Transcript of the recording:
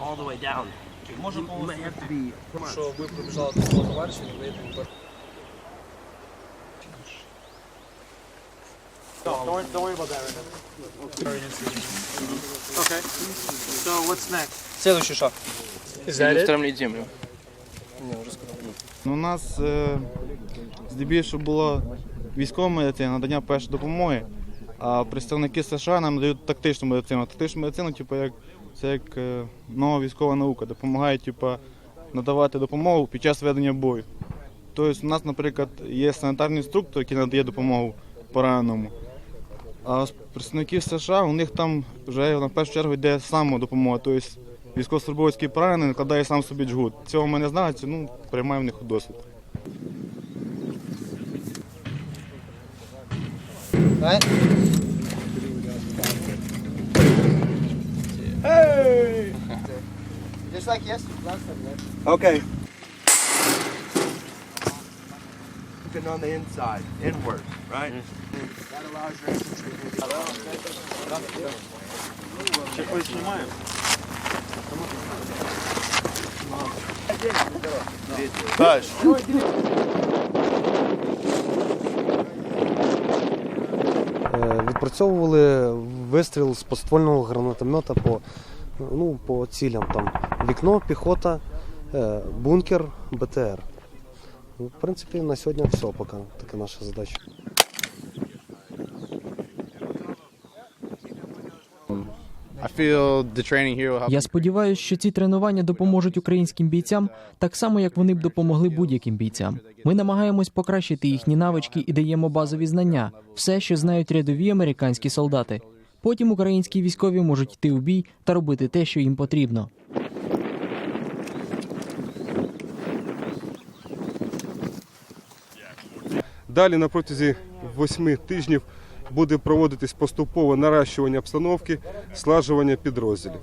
All the way down. Може on. що ви пробіжали до свого товариша і ви йдете Don't worry, don't worry about that right now. Okay. So what's next? Следующий шаг. Встромліть землю. Ну, У нас е, здебільшого було військова медицина, надання першої допомоги, а представники США нам дають тактичну медицину. Тактичну медицину, типу, як, це як е, нова військова наука, допомагає типу, надавати допомогу під час ведення бою. Тобто у нас, наприклад, є санітарний інструктор, який надає допомогу пораненому. А представників США у них там вже на першу чергу йде самодопомога. Тобто військовослужбовецький поранений накладає сам собі джгут. Цього ми не знали, ну, приймаємо в них досвід. Right? Just like yes, last time, right? Okay. Looking on the inside, inward, right? That allows your infantry Push. Е, Відпрацьовували вистріл з подствольного гранатомета по, ну, по цілям. Там вікно, піхота, е, бункер, БТР. Ну, В принципі, на сьогодні все поки. Така наша задача. Я сподіваюся, що ці тренування допоможуть українським бійцям так само, як вони б допомогли будь-яким бійцям. Ми намагаємось покращити їхні навички і даємо базові знання, все, що знають рядові американські солдати. Потім українські військові можуть йти у бій та робити те, що їм потрібно. Далі на протязі восьми тижнів буде проводитись поступове наращування обстановки, слажування підрозділів.